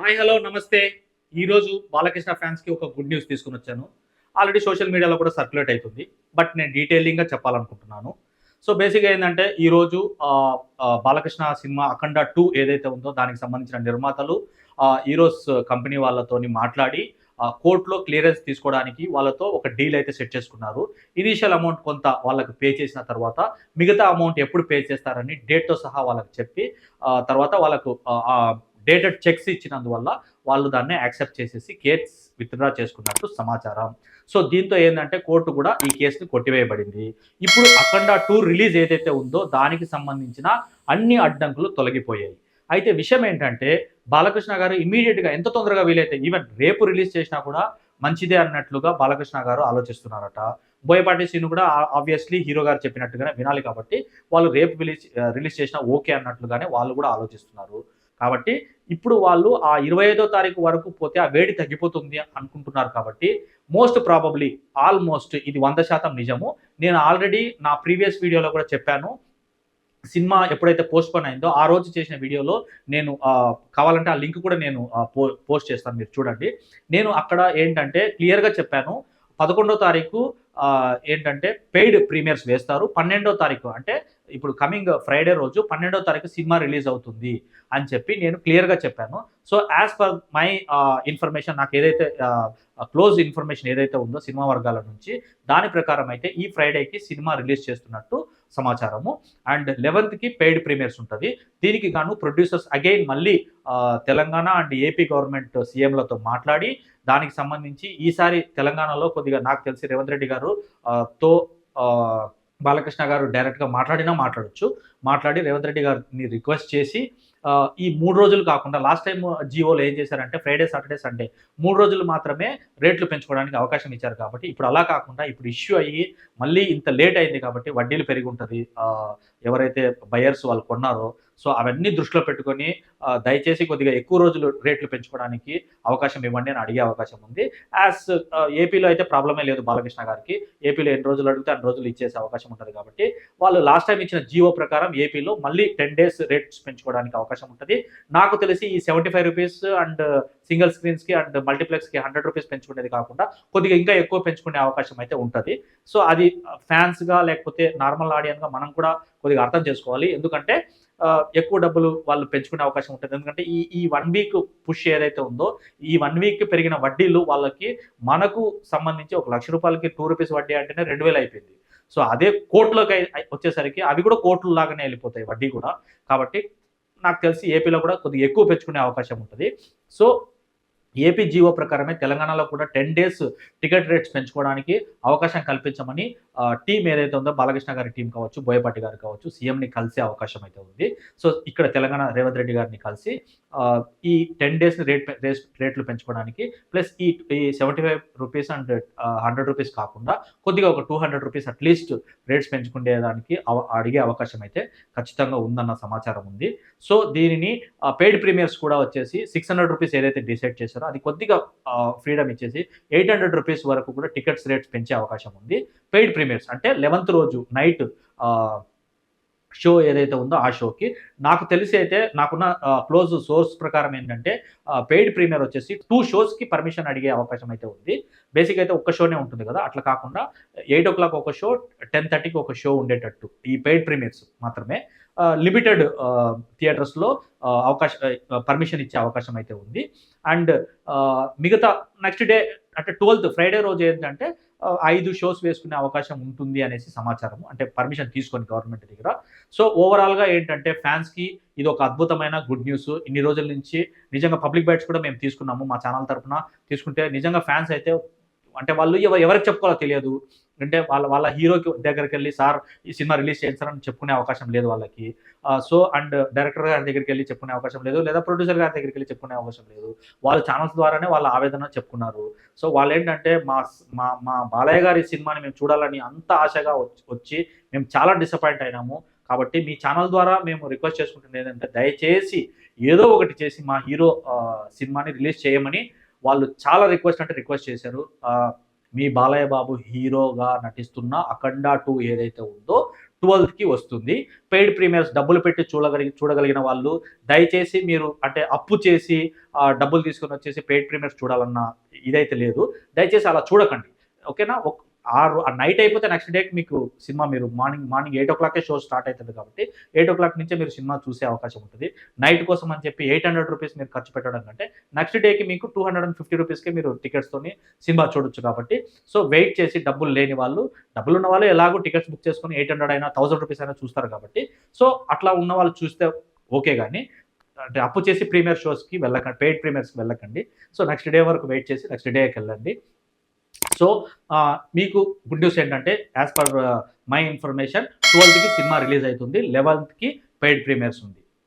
Hi hello నమస్తే. ఈరోజు బాలకృష్ణ ఫ్యాన్స్కి ఒక గుడ్ న్యూస్ తీసుకుని వచ్చాను. ఆల్రెడీ సోషల్ మీడియాలో కూడా సర్క్యులేట్ అవుతుంది. బట్ నేను డీటెయిలింగ్గా చెప్పాలనుకుంటున్నాను. సో బేసిక్గా ఏంటంటే ఈరోజు బాలకృష్ణ సినిమా అఖండ టూ ఏదైతే ఉందో దానికి సంబంధించిన నిర్మాతలు ఆ, ఈరోస్ కంపెనీ వాళ్ళతోని మాట్లాడి కోర్టులో క్లియరెన్స్ తీసుకోవడానికి వాళ్ళతో ఒక డీల్ అయితే సెట్ చేసుకున్నారు. ఇనీషియల్ అమౌంట్ కొంత వాళ్ళకి పే చేసిన తర్వాత మిగతా అమౌంట్ ఎప్పుడు పే చేస్తారని డేట్తో సహా వాళ్ళకి చెప్పి తర్వాత వాళ్ళకు డేటెడ్ చెక్స్ ఇచ్చినందువల్ల వాళ్ళు దాన్ని యాక్సెప్ట్ చేసేసి కేస్ విత్డ్రా చేసుకున్నట్టు సమాచారం. సో దీంతో ఏంటంటే కోర్టు కూడా ఈ కేసుని కొట్టివేయబడింది. ఇప్పుడు అఖండ టూ రిలీజ్ ఏదైతే ఉందో దానికి సంబంధించిన అన్ని అడ్డంకులు తొలగిపోయాయి. అయితే విషయం ఏంటంటే బాలకృష్ణ గారు ఇమీడియట్గా ఎంత తొందరగా వీలైతే ఈవెన్ రేపు రిలీజ్ చేసినా కూడా మంచిదే అన్నట్లుగా బాలకృష్ణ గారు ఆలోచిస్తున్నారట. బోయపాటి సీన్ కూడా ఆబ్వియస్లీ హీరో గారు చెప్పినట్టుగానే వినాలి కాబట్టి వాళ్ళు రేపు రిలీజ్ రిలీజ్ చేసినా ఓకే అన్నట్లుగానే వాళ్ళు కూడా ఆలోచిస్తున్నారు. కాబట్టి ఇప్పుడు వాళ్ళు ఆ ఇరవై ఐదో తారీఖు వరకు పోతే ఆ వేడి తగ్గిపోతుంది అనుకుంటున్నారు కాబట్టి మోస్ట్ ప్రాబబ్లీ ఆల్మోస్ట్ ఇది వంద శాతం నిజము. నేను ఆల్రెడీ నా ప్రీవియస్ వీడియోలో కూడా చెప్పాను. సినిమా ఎప్పుడైతే పోస్ట్ పోన్ అయిందో ఆ రోజు చేసిన వీడియోలో నేను కావాలంటే ఆ లింక్ కూడా నేను పో పోస్ట్ చేస్తాను మీరు చూడండి. నేను అక్కడ ఏంటంటే క్లియర్గా చెప్పాను. పదకొండో తారీఖు ఏంటంటే పెయిడ్ ప్రీమియర్స్ వేస్తారు. పన్నెండో తారీఖు అంటే ఇప్పుడు కమింగ్ ఫ్రైడే రోజు పన్నెండో తారీఖు సినిమా రిలీజ్ అవుతుంది అని చెప్పి నేను క్లియర్గా చెప్పాను. So as per my information నాకు ఏదైతే క్లోజ్ ఇన్ఫర్మేషన్ ఏదైతే ఉందో సినిమా వర్గాల నుంచి దాని ప్రకారం అయితే ఈ ఫ్రైడేకి సినిమా రిలీజ్ చేస్తున్నట్టు సమాచారము. అండ్ లెవెన్త్కి పెయిడ్ ప్రీమియర్స్ ఉంటుంది. దీనికి గాను ప్రొడ్యూసర్స్ అగైన్ మళ్ళీ తెలంగాణ అండ్ ఏపీ గవర్నమెంట్ సీఎంలతో మాట్లాడి దానికి సంబంధించి ఈసారి తెలంగాణలో కొద్దిగా నాకు తెలిసి రేవంత్ రెడ్డి గారు తో బాలకృష్ణ గారు డైరెక్ట్గా మాట్లాడినా మాట్లాడొచ్చు. మాట్లాడి రేవంత్ రెడ్డి గారిని రిక్వెస్ట్ చేసి ఈ మూడు రోజులు కాకుండా లాస్ట్ టైం జియోలో ఏం చేశారంటే ఫ్రైడే సాటర్డే సండే మూడు రోజులు మాత్రమే రేట్లు పెంచుకోవడానికి అవకాశం ఇచ్చారు కాబట్టి ఇప్పుడు అలా కాకుండా ఇప్పుడు ఇష్యూ అయ్యి మళ్ళీ ఇంత లేట్ అయింది కాబట్టి వడ్డీలు పెరిగి ఉంటుంది. ఎవరైతే బయర్స్ వాళ్ళు కొన్నారో సో అవన్నీ దృష్టిలో పెట్టుకొని దయచేసి కొద్దిగా ఎక్కువ రోజులు రేట్లు పెంచుకోవడానికి అవకాశం ఇవ్వండి అని అడిగే అవకాశం ఉంది. యాజ్ ఏపీలో అయితే ప్రాబ్లమే లేదు బాలకృష్ణ గారికి. ఏపీలో ఎన్ని రోజులు అడిగితే అన్ని రోజులు ఇచ్చేసే అవకాశం ఉంటుంది కాబట్టి. వాళ్ళు లాస్ట్ టైం ఇచ్చిన జియో ప్రకారం ఏపీలో మళ్ళీ టెన్ డేస్ రేట్స్ పెంచుకోవడానికి అవకాశం ఉంటుంది. నాకు తెలిసి ఈ seventy five rupees and single స్క్రీన్స్కి and మల్టీప్లెక్స్కి హండ్రెడ్ రూపీస్ పెంచుకునేది కాకుండా కొద్దిగా ఇంకా ఎక్కువ పెంచుకునే అవకాశం అయితే ఉంటుంది. సో అది ఫ్యాన్స్గా లేకపోతే నార్మల్ ఆడియన్గా మనం కూడా కొద్దిగా అర్థం చేసుకోవాలి. ఎందుకంటే ఎక్కువ డబ్బులు వాళ్ళు పెంచుకునే అవకాశం ఉంటుంది. ఎందుకంటే ఈ ఈ వన్ వీక్ పుష్ ఏదైతే ఉందో ఈ వన్ వీక్ పెరిగిన వడ్డీలు వాళ్ళకి మనకు సంబంధించి ఒక లక్ష రూపాయలకి టూ రూపీస్ వడ్డీ అంటేనే రెండు వేలు అయిపోయింది. సో అదే కోట్లోకి అయి- వచ్చేసరికి అవి కూడా కోట్లు లాగానే వెళ్ళిపోతాయి వడ్డీ కూడా. కాబట్టి నాకు తెలిసి ఏపీలో కూడా కొద్దిగా ఎక్కువ పెంచుకునే అవకాశం ఉంటుంది. సో ఏపీ జీవో ప్రకారమే తెలంగాణలో కూడా టెన్ డేస్ టికెట్ రేట్స్ పెంచుకోవడానికి అవకాశం కల్పించమని టీం ఏదైతే ఉందో బాలకృష్ణ గారి టీం కావచ్చు బోయపాటి గారు కావచ్చు సీఎంని కలిసే అవకాశం అయితే ఉంది. సో ఇక్కడ తెలంగాణ రేవంత్ రెడ్డి గారిని కలిసి ఈ టెన్ డేస్ రేట్ రేట్లు పెంచుకోవడానికి ప్లస్ ఈ ఈ seventy five rupees and hundred rupees కాకుండా కొద్దిగా ఒక two hundred rupees at least rates పెంచుకునేదానికి అడిగే అవకాశం అయితే ఖచ్చితంగా ఉందన్న సమాచారం ఉంది. సో దీనిని పెయిడ్ ప్రీమియర్స్ కూడా వచ్చేసి సిక్స్ హండ్రెడ్ రూపీస్ ఏదైతే డిసైడ్ చేశారో అది కొద్దిగా ఫ్రీడమ్ ఇచ్చేసి ఎయిట్ హండ్రెడ్ రూపీస్ వరకు కూడా టికెట్స్ రేట్స్ పెంచే అవకాశం ఉంది. పెయిడ్ ప్రీమియర్స్ అంటే లెవెన్త్ రోజు నైట్ షో ఏదైతే ఉందో ఆ షోకి నాకు తెలిసి అయితే నాకున్న క్లోజ్ సోర్స్ ప్రకారం ఏంటంటే పెయిడ్ ప్రీమియర్ వచ్చేసి టూ షోస్కి పర్మిషన్ అడిగే అవకాశం అయితే ఉంది. బేసిక్ అయితే ఒక్క షోనే ఉంటుంది కదా అట్లా కాకుండా ఎయిట్ ఓ క్లాక్ ఒక షో టెన్ థర్టీకి ఒక షో ఉండేటట్టు ఈ పెయిడ్ ప్రీమియర్స్ మాత్రమే. లిమిటెడ్ థియేటర్స్లో అవకాశం పర్మిషన్ ఇచ్చే అవకాశం అయితే ఉంది. అండ్ మిగతా నెక్స్ట్ డే అంటే ట్వెల్త్ ఫ్రైడే రోజు ఏంటంటే ఐదు షోస్ వేసుకునే అవకాశం ఉంటుంది అనేసి సమాచారం అంటే పర్మిషన్ తీసుకొని గవర్నమెంట్ దగ్గర. సో ఓవరాల్గా ఏంటంటే ఫ్యాన్స్కి ఇది ఒక అద్భుతమైన గుడ్ న్యూస్ ఇన్ని రోజుల నుంచి నిజంగా పబ్లిక్ బైట్స్ కూడా మేము తీసుకున్నాము మా ఛానల్ తరపున. తీసుకుంటే నిజంగా ఫ్యాన్స్ అయితే అంటే వాళ్ళు ఎవరికి చెప్పుకోవాలో తెలియదు. అంటే వాళ్ళ వాళ్ళ హీరోకి దగ్గరికి వెళ్ళి సార్ ఈ సినిమా రిలీజ్ చేస్తారని చెప్పుకునే అవకాశం లేదు వాళ్ళకి. సో అండ్ డైరెక్టర్ గారి దగ్గరికి వెళ్ళి చెప్పుకునే అవకాశం లేదు లేదా ప్రొడ్యూసర్ గారి దగ్గరికి వెళ్ళి చెప్పుకునే అవకాశం లేదు. వాళ్ళ ఛానల్స్ ద్వారానే వాళ్ళ ఆవేదన చెప్పుకున్నారు. సో వాళ్ళు ఏంటంటే మా మా మా బాలయ్య గారి సినిమాని మేము చూడాలని అంత ఆశగా వచ్చి- వచ్చి మేము చాలా డిసప్పాయింట్ అయినాము. కాబట్టి మీ ఛానల్ ద్వారా మేము రిక్వెస్ట్ చేసుకుంటుంది ఏంటంటే దయచేసి ఏదో ఒకటి చేసి మా హీరో సినిమాని రిలీజ్ చేయమని వాళ్ళు చాలా రిక్వెస్ట్ అంటే రిక్వెస్ట్ చేశారు. మీ బాలయ్య బాబు హీరోగా నటిస్తున్న అఖండ టూ ఏదైతే ఉందో ట్వెల్త్కి వస్తుంది. పెయిడ్ ప్రీమియర్స్ డబ్బులు పెట్టి చూడగలిగి చూడగలిగిన వాళ్ళు దయచేసి మీరు అంటే అప్పు చేసి డబ్బులు తీసుకొని వచ్చేసి పెయిడ్ ప్రీమియర్స్ చూడాలన్న ఇదైతే లేదు. దయచేసి అలా చూడకండి. ఓకేనా? ఆ ఆ నైట్ అయిపోతే నెక్స్ట్ డేకి మీకు సినిమా మీరు మార్నింగ్ మార్నింగ్ ఎయిట్ ఓ క్లాకే షో స్టార్ట్ అవుతుంది కాబట్టి ఎయిట్ ఓ క్లాక్ నుంచే మీరు సినిమా చూసే అవకాశం ఉంటుంది. నైట్ కోసం అని చెప్పి ఎయిట్ హండ్రెడ్ రూపీస్ మీరు ఖర్చు పెట్టడం కంటే నెక్స్ట్ డేకి మీకు టూ హండ్రెడ్ అండ్ ఫిఫ్టీ రూపీస్కి మీరు టికెట్స్తోని సినిమా చూడొచ్చు కాబట్టి. సో వెయిట్ చేసి డబ్బులు లేని వాళ్ళు డబ్బులు ఉన్న వాళ్ళు ఎలాగో టికెట్స్ బుక్ చేసుకొని ఎయిట్ హండ్రెడ్ అయినా థౌసండ్ రూపీస్ అయినా చూస్తారు కాబట్టి. సో అట్లా ఉన్న వాళ్ళు చూస్తే ఓకే కానీ అంటే అప్పు చేసి ప్రీమియర్ షోస్కి వెళ్ళకండి పెయిడ్ ప్రీమియర్స్కి వెళ్ళకండి. సో నెక్స్ట్ డే వరకు వెయిట్ చేసి నెక్స్ట్ డేకి వెళ్ళండి. సో మీకు గుడ్ న్యూస్ ఏంటంటే యాజ్ పర్ మై ఇన్ఫర్మేషన్ ట్వెల్త్కి సినిమా రిలీజ్ అవుతుంది లెవెన్త్కి పెయిడ్ ప్రీమియర్స్ ఉంది.